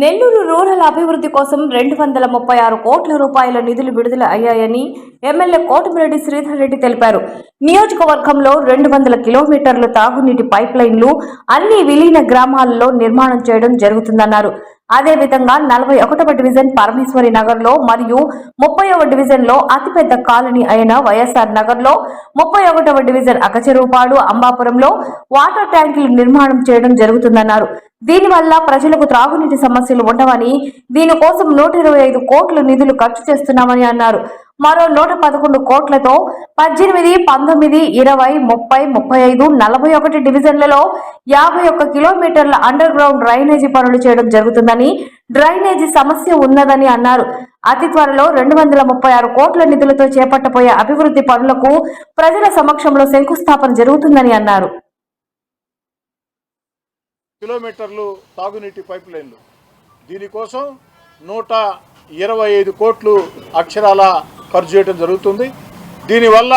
Nellore rural అభివృద్ధి కోసం రెండు వందల ముప్పై ఆరు కోట్ల రూపాయల నిధులు విడుదల అయ్యాయని ఎమ్మెల్యే కోటమిరెడ్డి శ్రీధర్ రెడ్డి తెలిపారు. నియోజకవర్గంలో రెండు వందల కిలోమీటర్లు తాగునీటి పైప్ లైన్లు అన్ని విలీన గ్రామాలలో నిర్మాణం చేయడం జరుగుతుందన్నారు. అదేవిధంగా నలభై ఒకటవ డివిజన్ పరమేశ్వరి నగర్లో మరియు ముప్పైవ డివిజన్లో అతిపెద్ద కాలనీ అయిన వైఎస్ఆర్ నగర్లో ముప్పై ఒకటవ డివిజన్ అకచెరువుపాడు అంబాపురంలో వాటర్ ట్యాంకులు నిర్మాణం చేయడం జరుగుతుందన్నారు. దీనివల్ల ప్రజలకు త్రాగునీటి సమస్యలు ఉండవని దీనికోసం నూట ఇరవై ఐదు కోట్ల నిధులు ఖర్చు చేస్తున్నామని అన్నారు. మరో నూట పదకొండు కోట్లతో పద్దెనిమిది పంతొమ్మిది ఇరవై ముప్పై ముప్పై ఐదు నలభై ఒకటి డివిజన్లలో యాభై ఒక్క కిలోమీటర్ల అండర్ గ్రౌండ్ డ్రైనేజీ పనులు చేయడం జరుగుతుందని డ్రైనేజీ సమస్య ఉన్నదని అన్నారు. అతి త్వరలో రెండు వందల ముప్పై ఆరు కోట్ల నిధులతో చేపట్టబోయే అభివృద్ధి పనులకు ప్రజల సమక్షంలో శంకుస్థాపన జరుగుతుందని అన్నారు. కిలోమీటర్లు తాగునీటి పైప్ లైన్లు. దీనికోసం నూట ఇరవై ఐదు కోట్లు అక్షరాల ఖర్చు చేయడం జరుగుతుంది. దీనివల్ల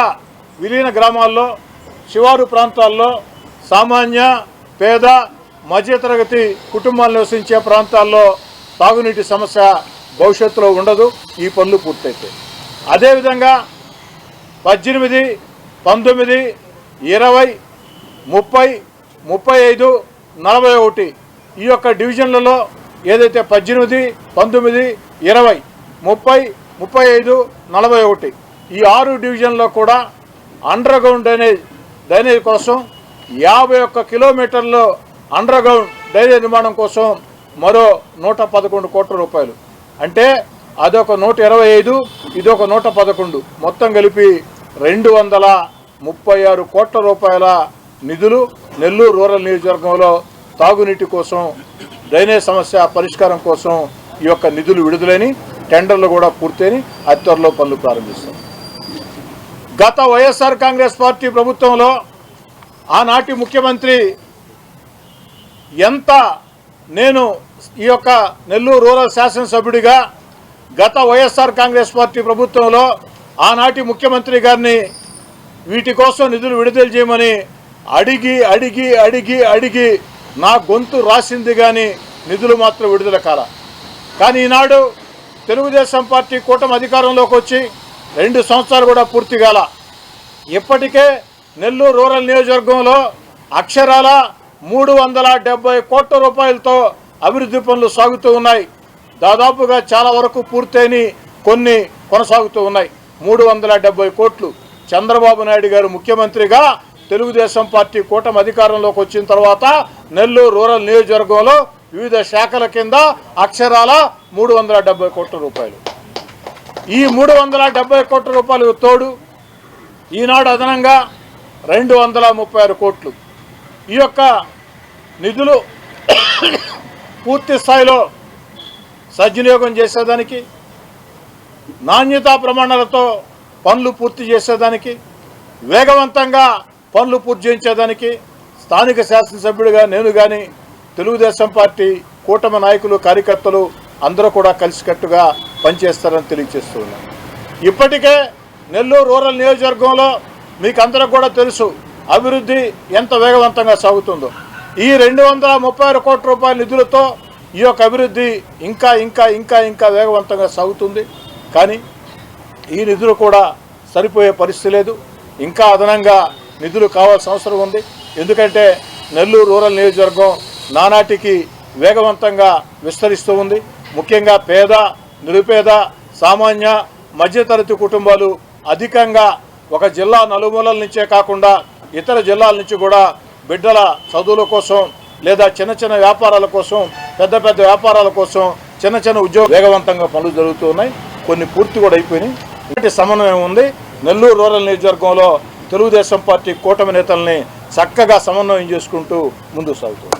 విలీన గ్రామాల్లో శివారు ప్రాంతాల్లో సామాన్య పేద మధ్యతరగతి కుటుంబాలు నివసించే ప్రాంతాల్లో తాగునీటి సమస్య భవిష్యత్తులో ఉండదు. ఈ పనులు పూర్తయితే అదేవిధంగా పద్దెనిమిది పంతొమ్మిది ఇరవై ముప్పై ముప్పై ఐదు నలభై ఒకటి ఈ యొక్క డివిజన్లలో ఏదైతే పద్దెనిమిది పంతొమ్మిది ఇరవై ముప్పై ముప్పై ఐదు నలభై ఒకటి ఈ ఆరు డివిజన్లో కూడా అండర్ గ్రౌండ్ డ్రైనేజ్ డ్రైనేజ్ కోసం యాభై ఒక్క కిలోమీటర్లు అండర్ గ్రౌండ్ డ్రైనేజ్ నిర్మాణం కోసం మరో నూట పదకొండు కోట్ల రూపాయలు. అంటే అదొక నూట ఇరవై ఐదు ఇదొక నూట పదకొండు. మొత్తం కలిపి రెండు వందల ముప్పై ఆరు కోట్ల రూపాయల నిధులు నెల్లూరు రూరల్ నియోజకవర్గంలో తాగునీటి కోసం డ్రైనేజ్ సమస్య పరిష్కారం కోసం ఈ యొక్క నిధులు విడుదలని టెండర్లు కూడా పూర్తయిని అతి త్వరలో పనులు ప్రారంభిస్తాం. గత వైఎస్ఆర్ కాంగ్రెస్ పార్టీ ప్రభుత్వంలో ఆనాటి ముఖ్యమంత్రి ఎంత నేను ఈ యొక్క నెల్లూరు రూరల్ శాసనసభ్యుడిగా గత వైఎస్ఆర్ కాంగ్రెస్ పార్టీ ప్రభుత్వంలో ఆనాటి ముఖ్యమంత్రి గారిని వీటి కోసం నిధులు విడుదల చేయమని అడిగి అడిగి అడిగి అడిగి నా గొంతు రాసింది కానీ నిధులు మాత్రం విడుదల కాల. కానీ ఈనాడు తెలుగుదేశం పార్టీ కూటమి అధికారంలోకి వచ్చి రెండు సంవత్సరాలు కూడా పూర్తి కాల. ఇప్పటికే నెల్లూరు రూరల్ నియోజకవర్గంలో అక్షరాల మూడు వందల డెబ్బై కోట్ల రూపాయలతో అభివృద్ధి పనులు సాగుతూ ఉన్నాయి. దాదాపుగా చాలా వరకు పూర్తయిని కొన్ని కొనసాగుతూ ఉన్నాయి. మూడు వందల డెబ్బై కోట్లు. చంద్రబాబు నాయుడు గారు ముఖ్యమంత్రిగా తెలుగుదేశం పార్టీ కూటమి అధికారంలోకి వచ్చిన తర్వాత నెల్లూరు రూరల్ నియోజకవర్గంలో వివిధ శాఖల కింద అక్షరాల మూడు వందల డెబ్బై కోట్ల రూపాయలు. ఈ మూడు వందల డెబ్బై కోట్ల రూపాయలు తోడు ఈనాడు అదనంగా రెండు వందల ముప్పై ఆరు కోట్లు. ఈ యొక్క నిధులు పూర్తి స్థాయిలో సద్వినియోగం చేసేదానికి నాణ్యతా ప్రమాణాలతో పనులు పూర్తి చేసేదానికి వేగవంతంగా పనులు పూర్తి చేయించేదానికి స్థానిక శాసనసభ్యుడిగా నేను కానీ తెలుగుదేశం పార్టీ కూటమి నాయకులు కార్యకర్తలు అందరూ కూడా కలిసికట్టుగా పనిచేస్తారని తెలియజేస్తూ ఇప్పటికే నెల్లూరు రూరల్ నియోజకవర్గంలో మీకు అందరూ కూడా తెలుసు అభివృద్ధి ఎంత వేగవంతంగా సాగుతుందో. ఈ రెండు వందల ముప్పై ఆరు కోట్ల రూపాయల నిధులతో ఈ యొక్క అభివృద్ధి ఇంకా ఇంకా ఇంకా ఇంకా వేగవంతంగా సాగుతుంది. కానీ ఈ నిధులు కూడా సరిపోయే పరిస్థితి లేదు. ఇంకా అదనంగా నిధులు కావాల్సిన అవసరం ఉంది. ఎందుకంటే నెల్లూరు రూరల్ నియోజకవర్గం నానాటికి వేగవంతంగా విస్తరిస్తూ ఉంది. ముఖ్యంగా పేద నిరుపేద సామాన్య మధ్యతరగతి కుటుంబాలు అధికంగా ఒక జిల్లా నలుమూలల నుంచే కాకుండా ఇతర జిల్లాల నుంచి కూడా బిడ్డల చదువుల కోసం లేదా చిన్న చిన్న వ్యాపారాల కోసం పెద్ద పెద్ద వ్యాపారాల కోసం చిన్న చిన్న ఉద్యోగ వేగవంతంగా పనులు జరుగుతున్నాయి కొన్ని పూర్తి కూడా అయిపోయినాయి. ఇలాంటి సమన్వయం ఉంది. నెల్లూరు రూరల్ నియోజకవర్గంలో తెలుగుదేశం పార్టీ కూటమి నేతల్ని చక్కగా సమన్వయం చేసుకుంటూ ముందుకు సాగుతుంది.